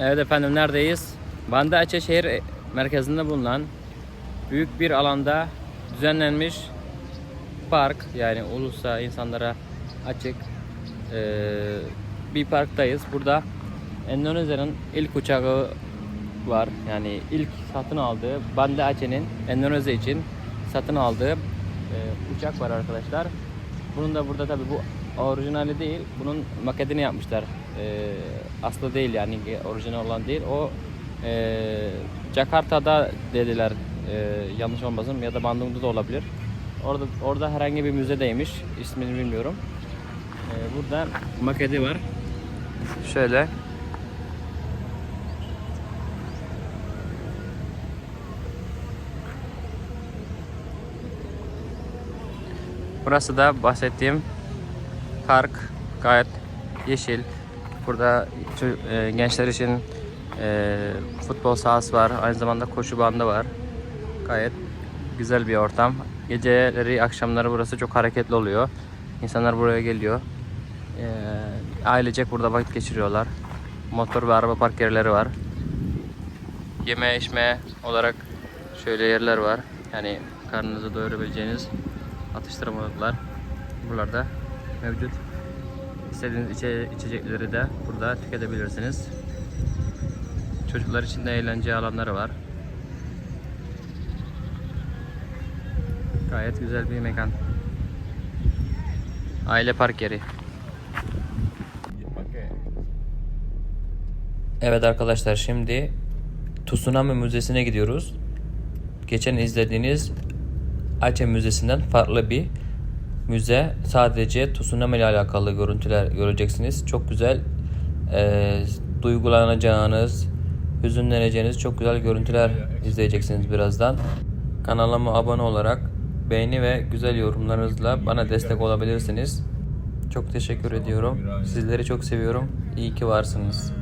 Evet efendim neredeyiz? Banda Aceh şehir merkezinde bulunan büyük bir alanda düzenlenmiş park yani ulusa insanlara açık eee, bir parktayız. Burada Endonezya'nın ilk uçağı var. Yani ilk satın aldığı Banda Aceh'in Endonezya için satın aldığı eee, uçak var arkadaşlar. Bunun da burada tabi bu orijinali değil. Bunun maketini yapmışlar. Eee aslı değil yani orijinal olan değil. O eee, Jakarta'da dediler eee, yanlış olmasın ya da Bandung'da da olabilir. Orada orada herhangi bir müzedeymiş. İsmini bilmiyorum. Eee, burada maketi var. Şöyle. Burası da bahsettiğim park gayet yeşil. Burada e, gençler için e, futbol sahası var. Aynı zamanda koşu bandı var. Gayet güzel bir ortam. Geceleri, akşamları burası çok hareketli oluyor. İnsanlar buraya geliyor. E, ailecek burada vakit geçiriyorlar. Motor ve araba park yerleri var. Yeme içme olarak şöyle yerler var. Yani karnınızı doyurabileceğiniz atıştırmalıklar buralarda mevcut. İstediğiniz içe, içecekleri de burada tüketebilirsiniz. Çocuklar için de eğlence alanları var. Gayet güzel bir mekan. Aile park yeri. Evet arkadaşlar şimdi Tsunami Müzesi'ne gidiyoruz. Geçen izlediğiniz Aceh Müzesi'nden farklı bir müze. Sadece tsunami ile alakalı görüntüler göreceksiniz. Çok güzel e, duygulanacağınız, hüzünleneceğiniz çok güzel görüntüler izleyeceksiniz birazdan. Kanalıma abone olarak beğeni ve güzel yorumlarınızla bana destek olabilirsiniz. Çok teşekkür ediyorum. Sizleri çok seviyorum. İyi ki varsınız.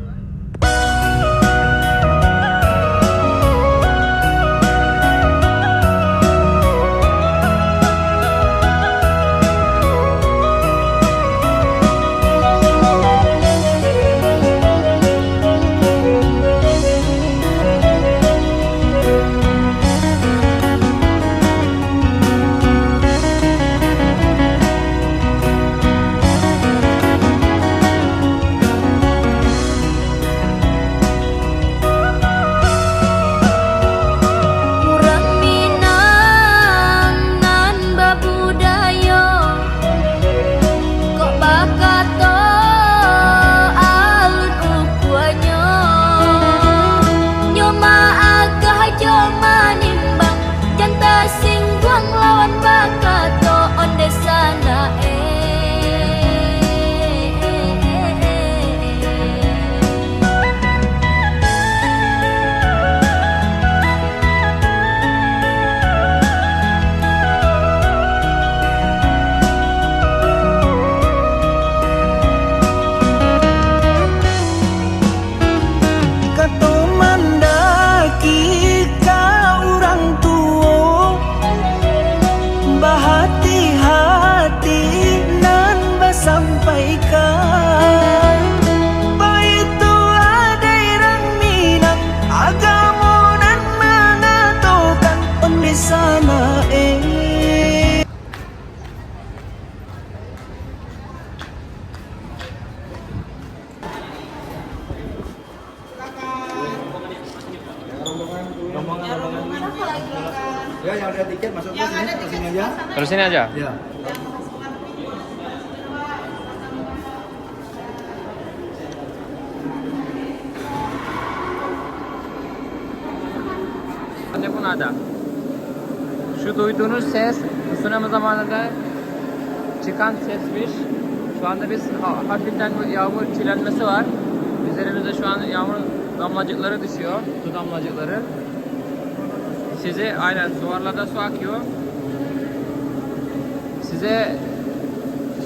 Aja. Terus ini aja. Ya. Ne pun ada. Şu duyduğunuz ses tsunami zamanında çıkan sesmiş. Şu anda biz ha- hafiften yağmur çilenmesi var. Üzerimize şu an yağmur damlacıkları düşüyor. Su damlacıkları. Sizi aynen duvarlarda su akıyor. Size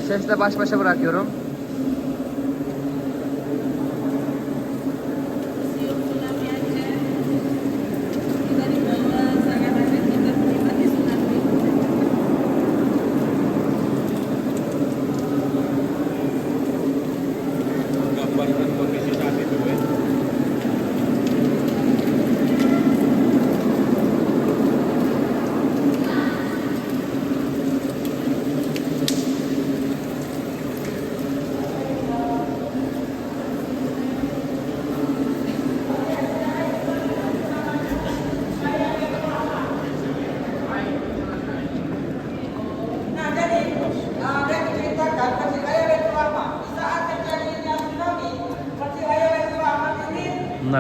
sesle baş başa bırakıyorum.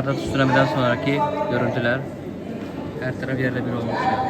Bunlar da tsunami'den sonraki görüntüler. Her taraf yerle bir olmuş ya.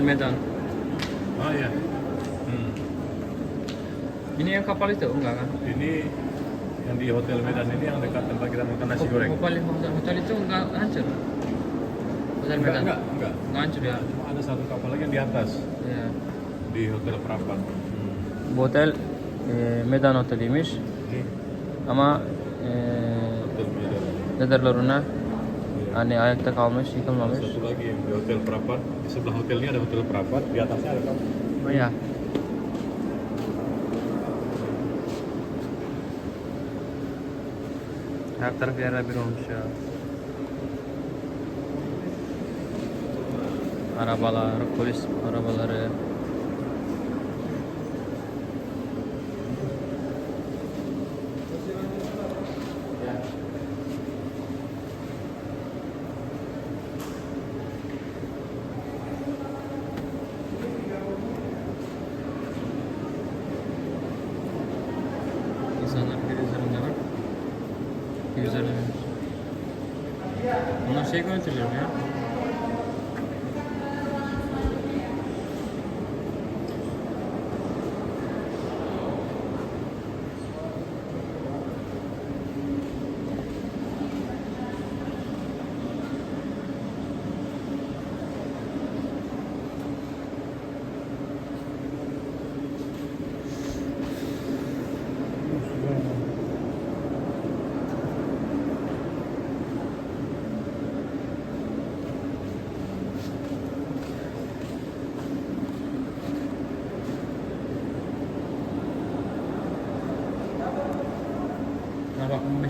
Medan. Oh iya. Hmm. Ini yang kapal itu enggak kan? Ini yang di Hotel Medan ini yang dekat tempat kita makan nasi goreng. Kapal hotel, hotel itu enggak hancur. Hotel Enggak, Medan. enggak, enggak. Enggak hancur ya. Cuma ada satu kapal lagi yang di atas Ya. di Hotel Prapat. Hmm. Bu otel e, Medan oteliymiş Ini ama e, Hotel Medan. Hani ayakta kalmış, yıkılmamış. satu lagi di Hotel Prapat. Di sebelah hotelnya ada Hotel Prapat, di atasnya ada kapal. Oh ya. Her taraf yerle bir olmuş ya. Arabalar, polis arabaları. İnsanlar bir üzerinde var. Bir üzerinde var. Bunlar şey görüntüleri ya?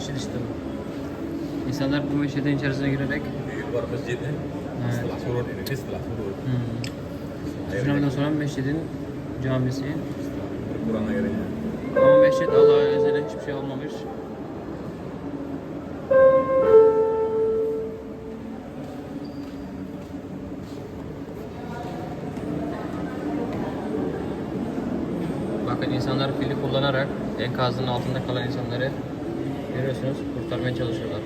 İşte bu. İnsanlar bu meşedin içerisine girerek masjid ya. Evet. İni, ini hmm. Tsunami'den sonra meşedin camisi Berkurang airnya. ama meşet Allah'a izniyle hiçbir şey olmamış. Bakın insanlar pili kullanarak enkazın altında kalan insanları görüyorsunuz kurtarmaya çalışıyorlar.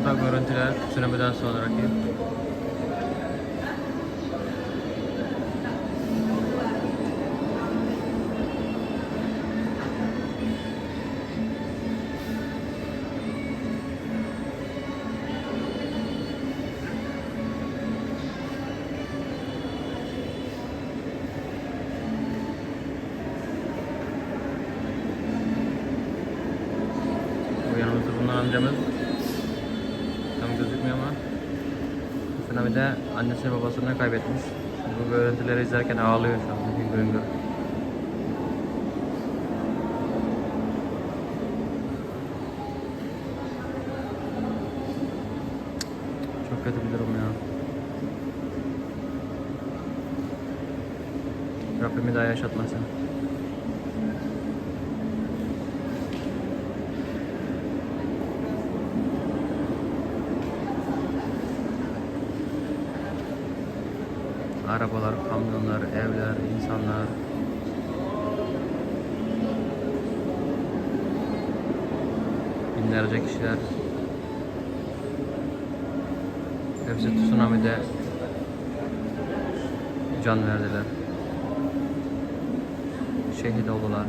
Bu da görüntüler tsunami'den sonraki. Bu yanımızda bulunan amcamız tam gözükmüyor ama tsunami'de annesini babasını kaybetmiş. Bu görüntüleri izlerken ağlıyor şu an. Hüngür hüngür. Çok kötü bir durum ya. Rabbim bir daha yaşatmasın. Arabalar, kamyonlar, evler, insanlar. Binlerce kişiler. Hepsi tsunami'de can verdiler. Şehit oldular.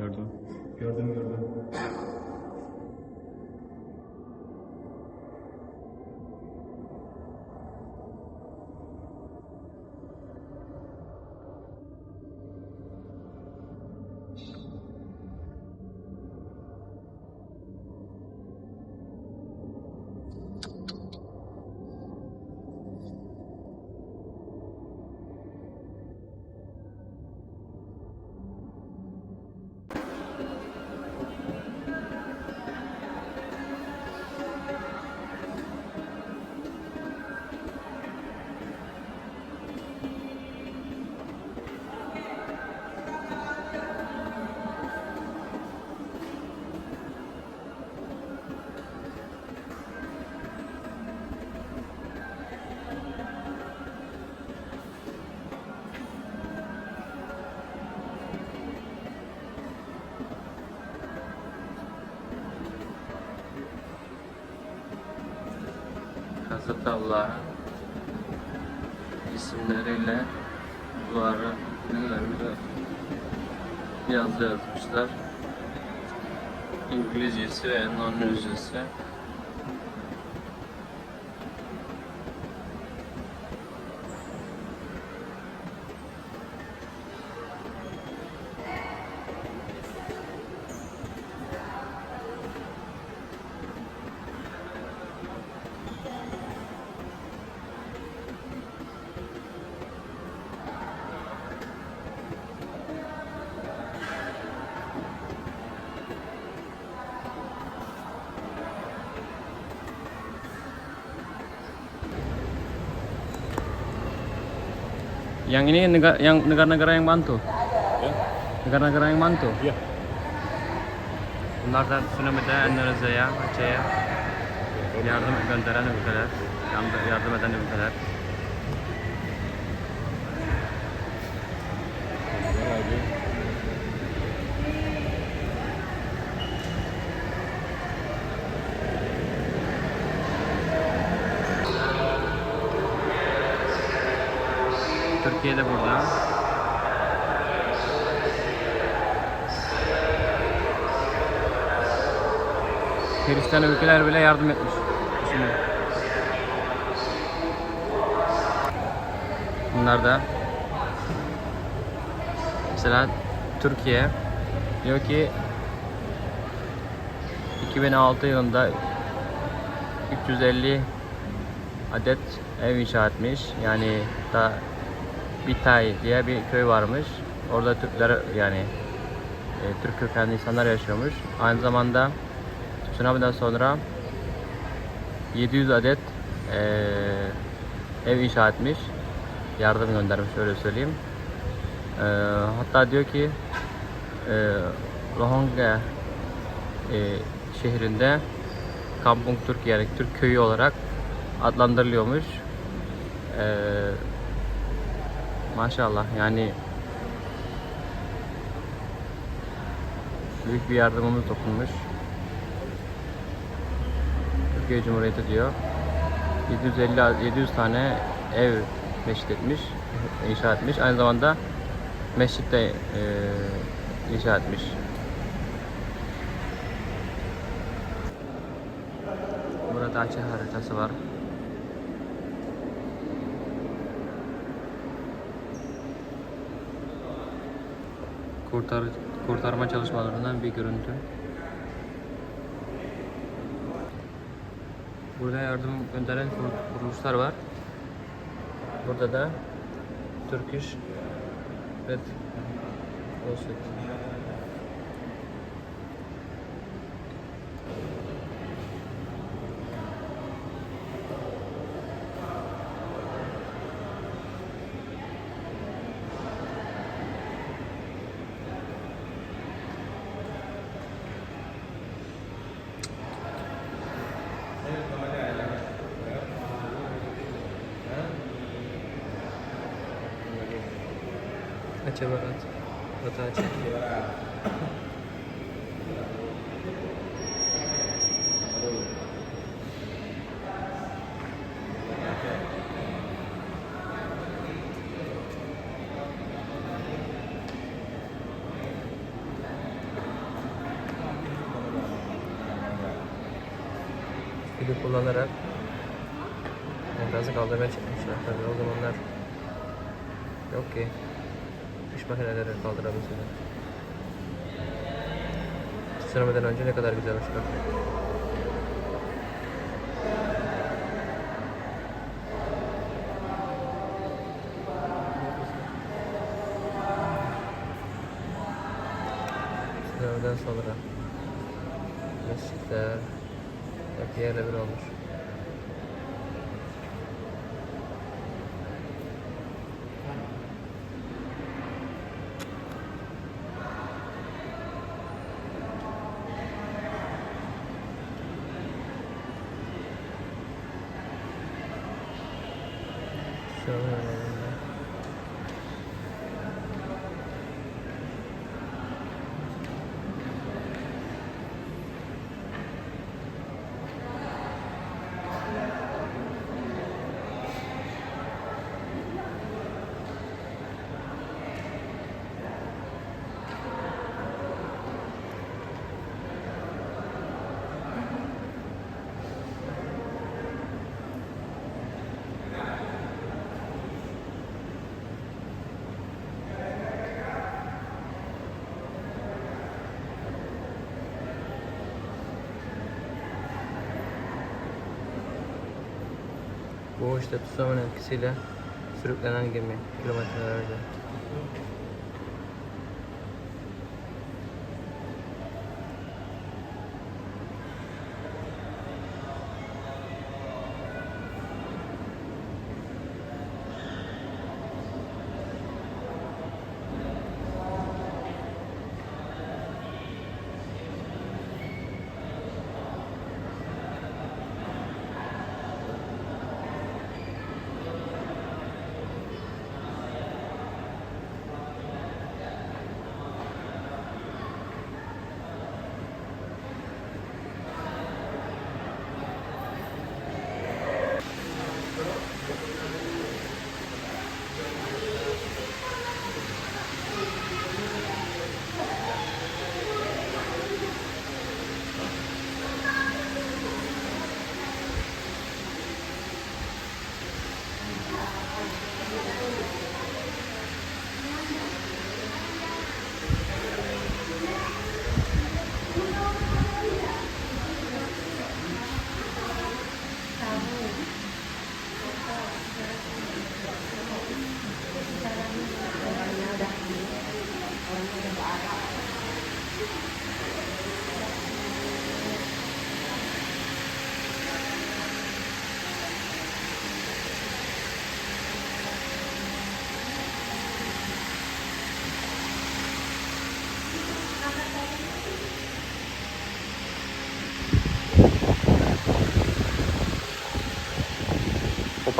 Gördüm. Gördüm gördüm. Hazreti Allah'ın isimleriyle duvara ünlülerimize yazı yazmışlar. İngilizcesi ve Endonezcesi. Yang ini negara yang negara-negara yang bantu. Ya? Negara-negara yang bantu. Iya. Bunlar da Sünnemet'e, Endonezya'ya, Aceh'e yardım gönderen ülkeler. Yardım eden ülkeler. Hristiyan ülkeler bile yardım etmiş. Düşünün. Bunlar da mesela Türkiye diyor ki 2006 yılında 350 adet ev inşa etmiş. Yani da Bitay diye bir köy varmış. Orada Türkler yani e, Türk kökenli insanlar yaşıyormuş. Aynı zamanda tsunami'den sonra 700 adet e, ev inşa etmiş. Yardım göndermiş öyle söyleyeyim. E, hatta diyor ki e, Rohingya e, şehrinde Kampung Türk yani Türk köyü olarak adlandırılıyormuş. E, maşallah yani büyük bir yardımımız dokunmuş. Türkiye Cumhuriyeti diyor. 750 700 tane ev meşit etmiş, inşa etmiş. Aynı zamanda mescit de e, inşa etmiş. Burada Aceh haritası var. Kurtar, kurtarma çalışmalarından bir görüntü. Burada yardım gönderen kur- kuruluşlar var. Burada da Turkish Red Cross. Aceh. Pili kullanarak enkazı kaldırmaya çıkmışlar. Tabii o zamanlar yok ki iş makineleri kaldırabilsinler. Tsunami'den önce ne kadar güzelmiş bak. Tsunami'den sonra mescitler hep yerle bir olmuş. Tsunami Bu işte tsunami'nin etkisiyle sürüklenen gemi kilometrelerce.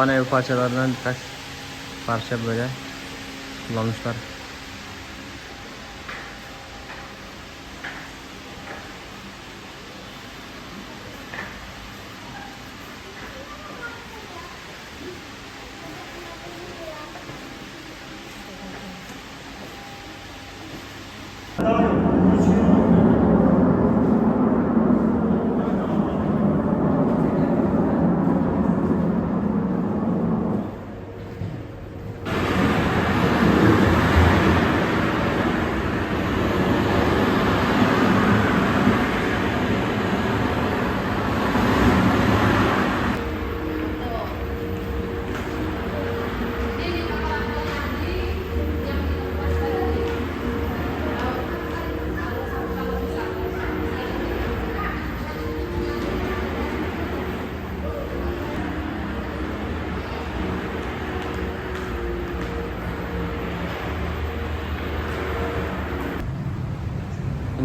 Yapan ev parçalarından birkaç parça böyle kullanmışlar.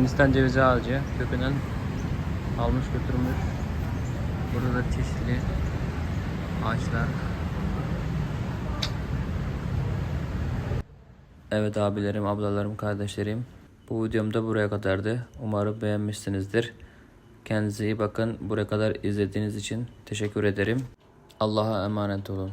Hindistan cevizi ağacı kökünden almış götürmüş. Burada da çeşitli ağaçlar. Evet abilerim, ablalarım, kardeşlerim. Bu videom da buraya kadardı. Umarım beğenmişsinizdir. Kendinize iyi bakın. Buraya kadar izlediğiniz için teşekkür ederim. Allah'a emanet olun.